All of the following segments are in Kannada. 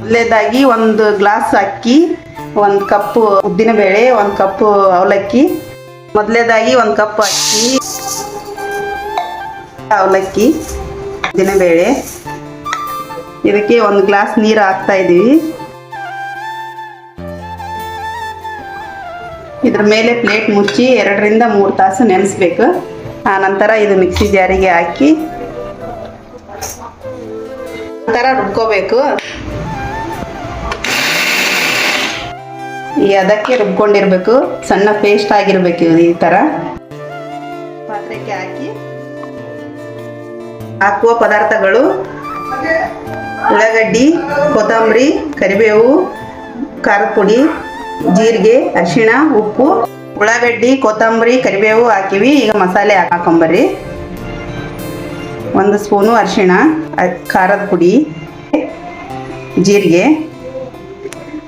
ಮೊದಲೇದಾಗಿ ಒಂದು ಗ್ಲಾಸ್ ಅಕ್ಕಿ, ಒಂದು ಕಪ್ಪು ಉದ್ದಿನಬೇಳೆ ಒಂದು ಕಪ್ಪು ಅವಲಕ್ಕಿ. ಮೊದಲೇದಾಗಿ ಒಂದು ಕಪ್ ಅಕ್ಕಿ, ಅವಲಕ್ಕಿ ಉದ್ದಿನಬೇಳೆ ಇದಕ್ಕೆ ಒಂದು ಗ್ಲಾಸ್ ನೀರು ಹಾಕ್ತಾ ಇದ್ದೀವಿ ಇದ್ರ ಮೇಲೆ ಪ್ಲೇಟ್ ಮುಚ್ಚಿ ಎರಡರಿಂದ ಮೂರು ತಾಸು ನೆನೆಸ್ಬೇಕು. ಆ ನಂತರ ಇದು ಮಿಕ್ಸಿ ಜಾರಿಗೆ ಹಾಕಿ ನಂತರ ರುಬ್ಕೋಬೇಕು. ಈ ಅದಕ್ಕೆ ರುಬ್ಕೊಂಡಿರ್ಬೇಕು. ಸಣ್ಣ ಪೇಸ್ಟ್ ಆಗಿರ್ಬೇಕು ಈ ಥರ ಪಾತ್ರೆಗೆ ಹಾಕಿ ಹಾಕುವ ಪದಾರ್ಥಗಳು. ಉಳ್ಳಾಗಡ್ಡಿ, ಕೊತ್ತಂಬರಿ, ಕರಿಬೇವು, ಖಾರದ ಪುಡಿ, ಜೀರಿಗೆ, ಅರಿಶಿಣ, ಉಪ್ಪು. ಉಳ್ಳಾಗಡ್ಡಿ, ಕೊತ್ತಂಬರಿ, ಕರಿಬೇವು ಹಾಕಿವಿ. ಈಗ ಮಸಾಲೆ ಹಾಕೊಂಬರ್ರಿ. ಒಂದು ಸ್ಪೂನು ಅರಿಶಿಣ ಖಾರದ ಪುಡಿ, ಜೀರಿಗೆ.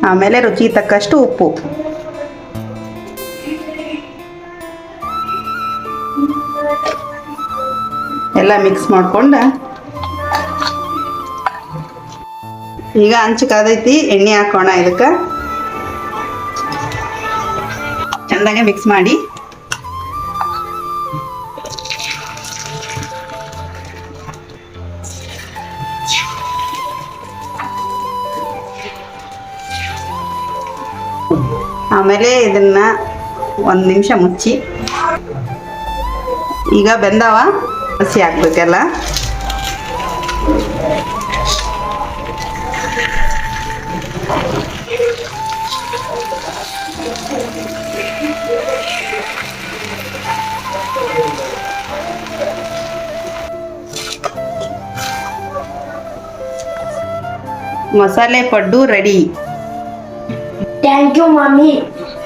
ಆಮೇಲೆ ರುಚಿ ತಕ್ಕಷ್ಟು ಉಪ್ಪು. ಎಲ್ಲ ಮಿಕ್ಸ್ ಮಾಡ್ಕೊಂಡು. ಈಗ ಹಂಚು ಕಾದೈತಿ, ಎಣ್ಣೆ ಹಾಕೋಣ ಇದಕ್ಕೆ. ಚೆಂದಾಗೆ ಮಿಕ್ಸ್ ಮಾಡಿ. ಆಮೇಲೆ ಇದನ್ನ ಒಂದು ನಿಮಿಷ ಮುಚ್ಚಿ. ಈಗ ಬೆಂದವ? ಹಸಿ ಹಾಕ್ಬೇಕೆಲ್ಲ ಮಸಾಲೆ ಪಡ್ಡು ರೆಡಿ Thank you, mommy.